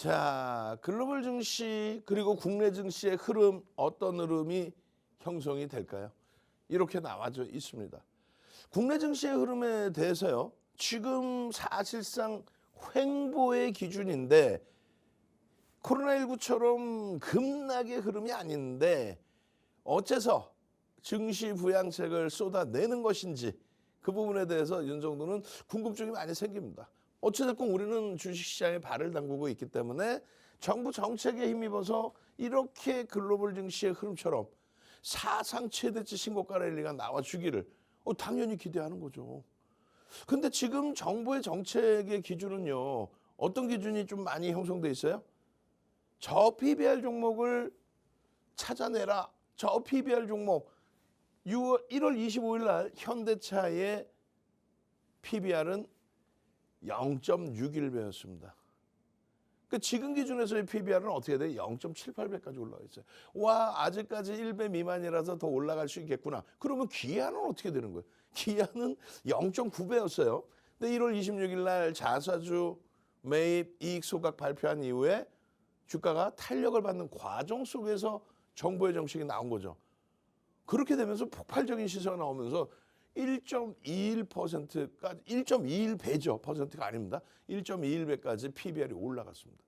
자, 글로벌 증시 그리고 국내 증시의 흐름 어떤 흐름이 형성이 될까요? 이렇게 나와져 있습니다. 국내 증시의 흐름에 대해서요. 지금 사실상 횡보의 기준인데 코로나19처럼 급락의 흐름이 아닌데 어째서 증시 부양책을 쏟아내는 것인지 그 부분에 대해서 윤 정도는 궁금증이 많이 생깁니다. 어찌됐건 우리는 주식시장에 발을 담그고 있기 때문에 정부 정책에 힘입어서 이렇게 글로벌 증시의 흐름처럼 사상 최대치 신고가 랠리가 나와주기를 어, 당연히 기대하는 거죠. 근데 지금 정부의 정책의 기준은요. 어떤 기준이 좀 많이 형성돼 있어요? 저 PBR 종목을 찾아내라. 저 PBR 종목 6월 1월 25일 날 현대차의 PBR은 0.61배였습니다. 그 지금 기준에서의 PBR은 어떻게 돼? 0.78배까지 올라가 있어요. 와 아직까지 1배 미만이라서 더 올라갈 수 있겠구나. 그러면 기아는 어떻게 되는 거예요? 기아는 0.9배였어요. 근데 1월 26일 날 자사주 매입 이익 소각 발표한 이후에 주가가 탄력을 받는 과정 속에서 정부의 정책이 나온 거죠. 그렇게 되면서 폭발적인 시세가 나오면서 1.21%까지 1.21배죠. 퍼센트가 아닙니다. 1.21배까지 PBR이 올라갔습니다.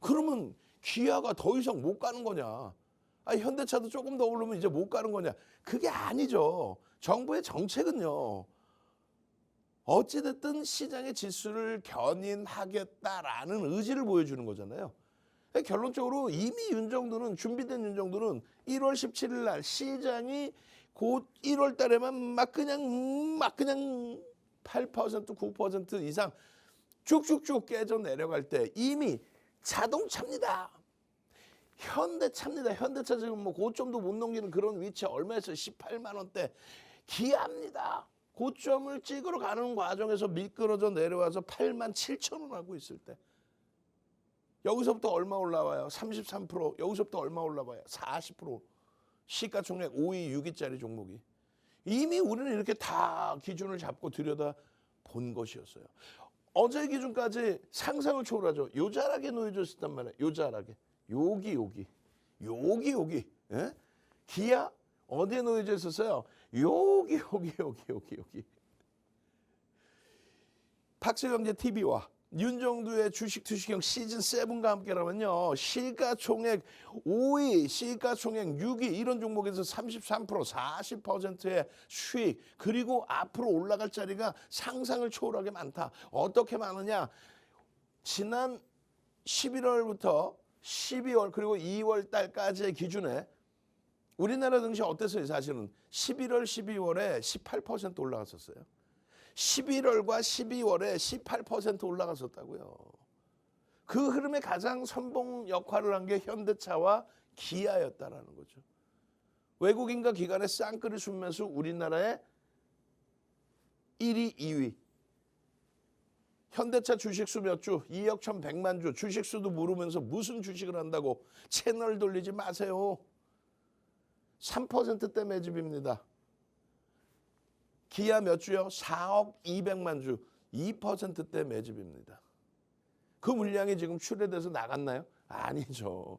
그러면 기아가 더 이상 못 가는 거냐? 아, 현대차도 조금 더 오르면 이제 못 가는 거냐? 그게 아니죠. 정부의 정책은요. 어찌됐든 시장의 지수를 견인하겠다라는 의지를 보여주는 거잖아요. 그러니까 결론적으로 이미 윤 정도는 준비된 윤 정도는 1월 17일 날 시장이 곧 1월 달에만 막 그냥 막 그냥 8% 9% 이상 쭉쭉쭉 깨져 내려갈 때 이미 자동차입니다. 현대차입니다. 현대차 지금 뭐 고점도 못 넘기는 그런 위치에 얼마였어요? 18만 원대. 기아입니다. 고점을 찍으러 가는 과정에서 미끄러져 내려와서 8만 7천 원 하고 있을 때 여기서부터 얼마 올라와요? 33% 여기서부터 얼마 올라와요? 40% 시가총액 5위, 6위짜리 종목이 이미 우리는 이렇게 다 기준을 잡고 들여다 본 것이었어요. 어제 기준까지 상상을 초월하죠. 요자락에 놓여져 있었단 말이에요. 요자락에 여기 여기 여기 여기 예? 기아 어디에 놓여져 있었어요? 여기 여기 여기 여기 여기 박세경제 TV와 윤정두의 주식 투시경 시즌 7과 함께라면요. 시가총액 5위, 시가총액 6위 이런 종목에서 33% 40%의 수익 그리고 앞으로 올라갈 자리가 상상을 초월하게 많다. 어떻게 많으냐? 지난 11월부터 12월 그리고 2월 달까지의 기준에 우리나라 증시 어땠어요? 사실은 11월, 12월에 18% 올라갔었어요. 11월과 12월에 18% 올라갔었다고요. 그 흐름에 가장 선봉 역할을 한 게 현대차와 기아였다라는 거죠. 외국인과 기관의 쌍끌이 순매수 우리나라의 1위, 2위. 현대차 주식수 몇 주? 2억 1,100만 주. 주식수도 모르면서 무슨 주식을 한다고 채널 돌리지 마세요. 3%대 매집입니다. 기아 몇 주요? 4억 200만 주. 2%대 매집입니다. 그 물량이 지금 출회돼서 나갔나요? 아니죠.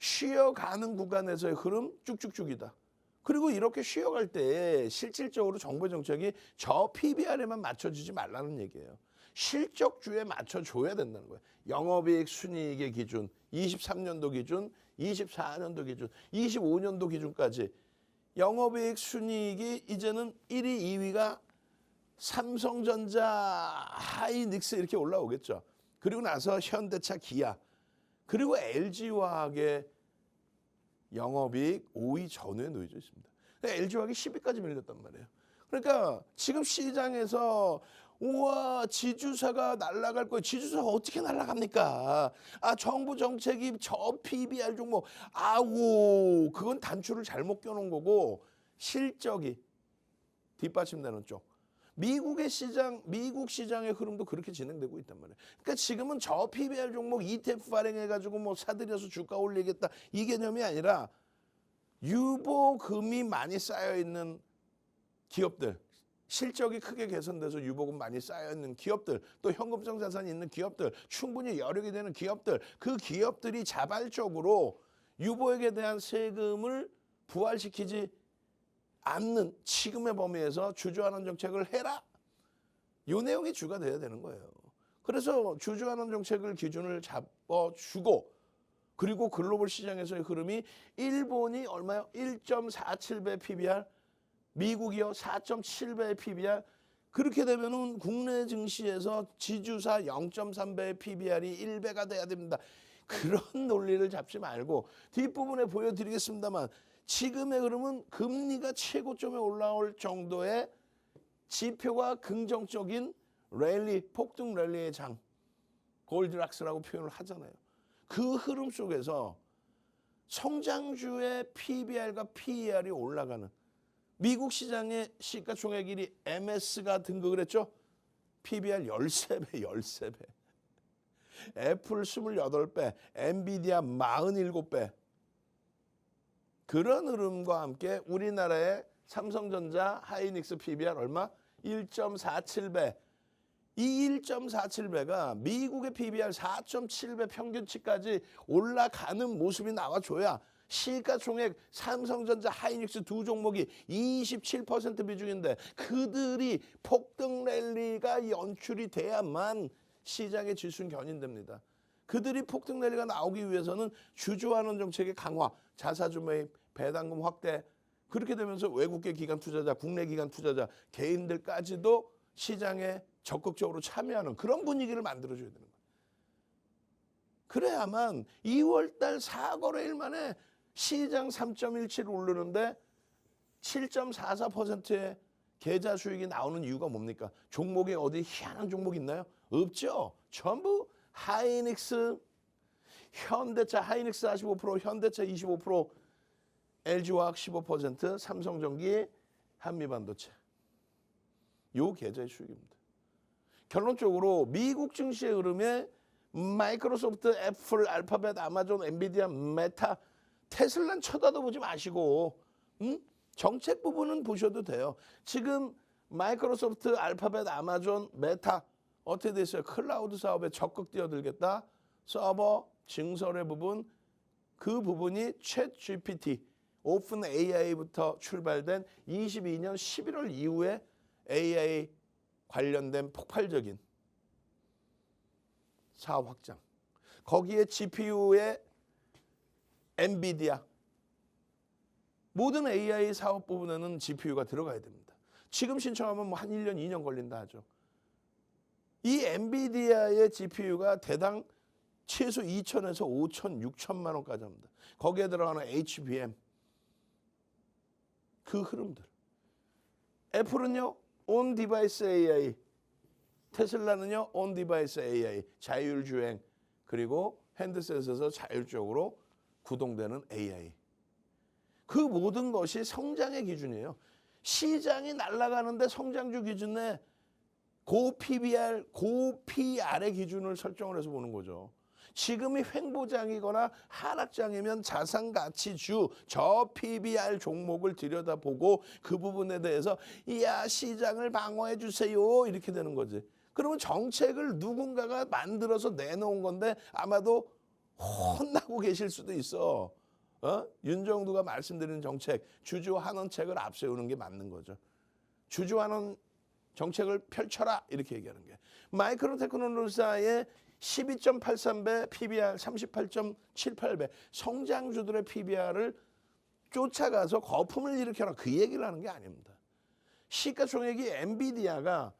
쉬어가는 구간에서의 흐름 쭉쭉쭉이다. 그리고 이렇게 쉬어갈 때 실질적으로 정부 정책이 저 PBR에만 맞춰주지 말라는 얘기예요. 실적주에 맞춰줘야 된다는 거예요. 영업이익 순이익의 기준, 23년도 기준, 24년도 기준, 25년도 기준까지 영업이익 순이익이 이제는 1위, 2위가 삼성전자, 하이닉스 이렇게 올라오겠죠. 그리고 나서 현대차, 기아, 그리고 LG화학의 영업이익 5위 전후에 놓여져 있습니다. LG화학이 10위까지 밀렸단 말이에요. 그러니까 지금 시장에서 우와 지주사가 날아갈 거예요. 지주사가 어떻게 날아갑니까? 아 정부 정책이 저 PBR 종목 아우 그건 단추를 잘못 껴놓은 거고 실적이 뒷받침되는 쪽. 미국의 시장, 미국 시장의 흐름도 그렇게 진행되고 있단 말이에요. 그러니까 지금은 저 PBR 종목 ETF 발행해가지고 뭐 사들여서 주가 올리겠다 이 개념이 아니라 유보금이 많이 쌓여 있는 기업들, 실적이 크게 개선돼서 유보금 많이 쌓여 있는 기업들, 또 현금성 자산이 있는 기업들, 충분히 여력이 되는 기업들, 그 기업들이 자발적으로 유보액에 대한 세금을 부활시키지 않는 지금의 범위에서 주주환원 정책을 해라. 요 내용이 주가 돼야 되는 거예요. 그래서 주주환원 정책을 기준을 잡아주고 그리고 글로벌 시장에서의 흐름이 일본이 얼마요? 1.47배 PBR, 미국이요 4.7배 PBR. 그렇게 되면은 국내 증시에서 지주사 0.3배의 PBR이 1배가 돼야 됩니다. 그런 논리를 잡지 말고 뒷부분에 보여드리겠습니다만 지금의 흐름은 금리가 최고점에 올라올 정도의 지표가 긍정적인 랠리, 폭등 랠리의 장, 골드락스라고 표현을 하잖아요. 그 흐름 속에서 성장주의 PBR과 PER이 올라가는 미국 시장의 시가총액 1위 MS가 등극을 했죠. PBR 13배, 13배. 애플 28배, 엔비디아 47배. 그런 흐름과 함께 우리나라의 삼성전자 하이닉스 PBR 얼마? 1.47배. 이 1.47배가 미국의 PBR 4.7배 평균치까지 올라가는 모습이 나와줘야 시가총액 삼성전자 하이닉스 두 종목이 27% 비중인데 그들이 폭등 랠리가 연출이 돼야만 시장의 지수는 견인됩니다. 그들이 폭등 랠리가 나오기 위해서는 주주환원 정책의 강화, 자사주 매입, 배당금 확대 그렇게 되면서 외국계 기관 투자자, 국내 기관 투자자, 개인들까지도 시장에 적극적으로 참여하는 그런 분위기를 만들어줘야 되는 거예요. 그래야만 2월달 4거래일 만에 시장 3.17 오르는데 7.44%의 계좌 수익이 나오는 이유가 뭡니까? 종목에 어디 희한한 종목 있나요? 없죠. 전부 하이닉스, 현대차 하이닉스 45%, 현대차 25%, LG화학 15%, 삼성전기, 한미반도체. 요 계좌의 수익입니다. 결론적으로 미국 증시의 흐름에 마이크로소프트, 애플, 알파벳, 아마존, 엔비디아, 메타, 테슬라는 쳐다도 보지 마시고 음? 정책 부분은 보셔도 돼요. 지금 마이크로소프트, 알파벳, 아마존, 메타 어떻게 됐어요? 클라우드 사업에 적극 뛰어들겠다. 서버, 증설의 부분 그 부분이 챗 GPT, 오픈 AI부터 출발된 22년 11월 이후에 AI 관련된 폭발적인 사업 확장. 거기에 GPU의 엔비디아 모든 AI 사업 부분에는 GPU가 들어가야 됩니다. 지금 신청하면 뭐 한 1년, 2년 걸린다 하죠. 이 엔비디아의 GPU가 대당 최소 2천에서 5천, 6천만 원까지 합니다. 거기에 들어가는 HBM 그 흐름들. 애플은요, 온 디바이스 AI. 테슬라는요, 온 디바이스 AI. 자율주행. 그리고 핸드셋에서 자율적으로 구동되는 AI. 그 모든 것이 성장의 기준이에요. 시장이 날아가는데 성장주 기준에 고 PBR, 고 PR의 기준을 설정을 해서 보는 거죠. 지금이 횡보장이거나 하락장이면 자산 가치주 저 PBR 종목을 들여다보고 그 부분에 대해서 이야 시장을 방어해 주세요 이렇게 되는 거지. 그러면 정책을 누군가가 만들어서 내놓은 건데 아마도 혼나고 계실 수도 있어. 어? 윤정두가 말씀드리는 정책 주주 환원책을 앞세우는 게 맞는 거죠. 주주 환원 정책을 펼쳐라 이렇게 얘기하는 게 마이크로 테크놀로지사의 12.83배 PBR 38.78배 성장주들의 PBR을 쫓아가서 거품을 일으켜라 그 얘기를 하는 게 아닙니다. 시가총액이 엔비디아가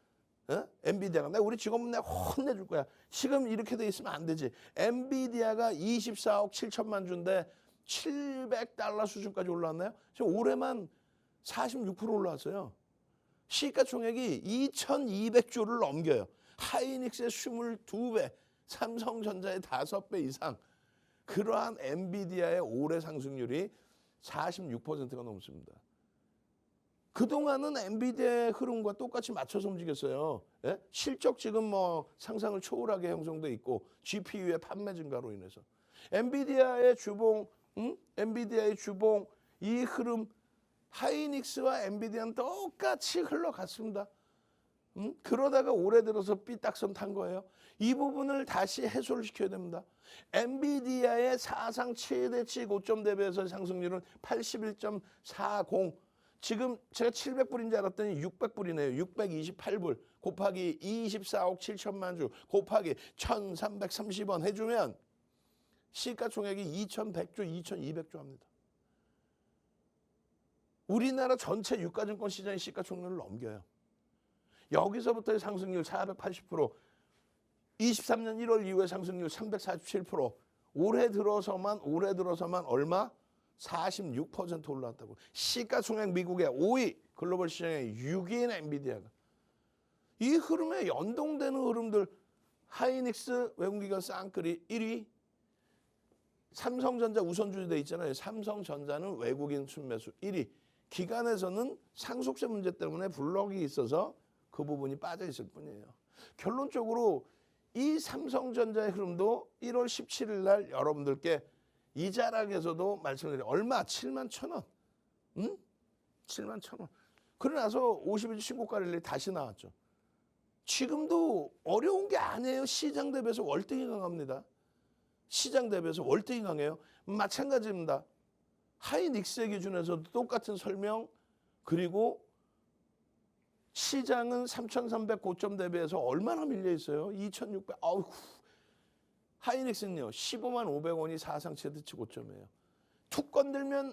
어? 엔비디아가 나 우리 직원분 내가 혼내줄 거야. 지금 이렇게 돼 있으면 안 되지. 엔비디아가 24억 7천만 주인데 700달러 수준까지 올라왔나요? 지금 올해만 46% 올라왔어요. 시가총액이 2,200조를 넘겨요. 하이닉스의 22배, 삼성전자의 5배 이상. 그러한 엔비디아의 올해 상승률이 46%가 넘습니다. 그동안은 엔비디아의 흐름과 똑같이 맞춰서 움직였어요. 예? 실적 지금 뭐 상상을 초월하게 형성돼 있고 GPU의 판매 증가로 인해서 엔비디아의 주봉, 음? 엔비디아의 주봉 이 흐름 하이닉스와 엔비디아는 똑같이 흘러갔습니다. 음? 그러다가 올해 들어서 삐딱선 탄 거예요. 이 부분을 다시 해소를 시켜야 됩니다. 엔비디아의 사상 최대치 고점 대비해서 상승률은 81.40. 지금 제가 700불인 줄 알았더니 600불이네요. 628불 곱하기 24억 7천만 주 곱하기 1330원 해주면 시가총액이 2100조, 2200조 합니다. 우리나라 전체 유가증권 시장의 시가총액을 넘겨요. 여기서부터의 상승률 480%, 23년 1월 이후의 상승률 347%, 올해 들어서만 올해 들어서만 얼마? 46% 올라왔다고. 시가총액 미국의 5위, 글로벌 시장의 6위인 엔비디아가 이 흐름에 연동되는 흐름들 하이닉스 외국기관 쌍끌이 1위, 삼성전자 우선주에 돼 있잖아요. 삼성전자는 외국인 순매수 1위. 기관에서는 상속세 문제 때문에 블록이 있어서 그 부분이 빠져 있을 뿐이에요. 결론적으로 이 삼성전자의 흐름도 1월 17일 날 여러분들께 이 자락에서도 말씀드려요. 얼마? 7만 천 원. 응? 7만 천 원. 그러고 나서 50일 신고가 랠리 다시 나왔죠. 지금도 어려운 게 아니에요. 시장 대비해서 월등히 강합니다. 시장 대비해서 월등히 강해요. 마찬가지입니다. 하이닉스의 기준에서도 똑같은 설명 그리고 시장은 3,300 고점 대비해서 얼마나 밀려 있어요? 2,600. 아우 하이닉스는요. 15만 500원이 사상 최대치 고점이에요. 툭 건들면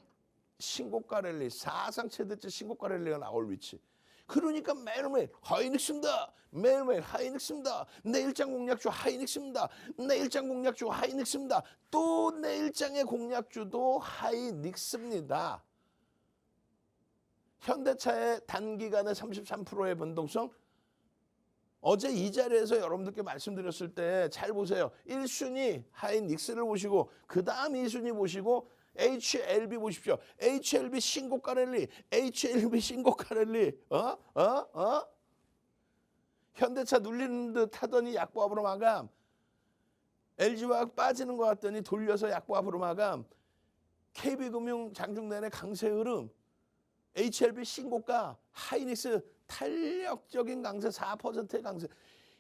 신고가 랠리, 사상 최대치 신고가 랠리가 나올 위치. 그러니까 매일매일 하이닉스입니다. 매일매일 하이닉스입니다. 내 일장 공략주 하이닉스입니다. 내 일장 공략주 하이닉스입니다. 또 내 일장의 공략주도 하이닉스입니다. 현대차의 단기간에 33%의 변동성 어제 이 자리에서 여러분들께 말씀드렸을 때 잘 보세요. 1순위 하이닉스를 보시고 그 다음 2순위 보시고 HLB 보십시오. HLB 신고가 랠리, HLB 신고가 랠리, 어? 어? 어? 현대차 눌리는 듯 하더니 약보합으로 마감. LG화학 빠지는 것 같더니 돌려서 약보합으로 마감. KB금융 장중 내내 강세 흐름. HLB 신고가, 하이닉스 탄력적인 강세 4%의 강세.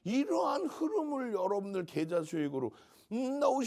이러한 흐름을 여러분들 계좌 수익으로 음, 넣으시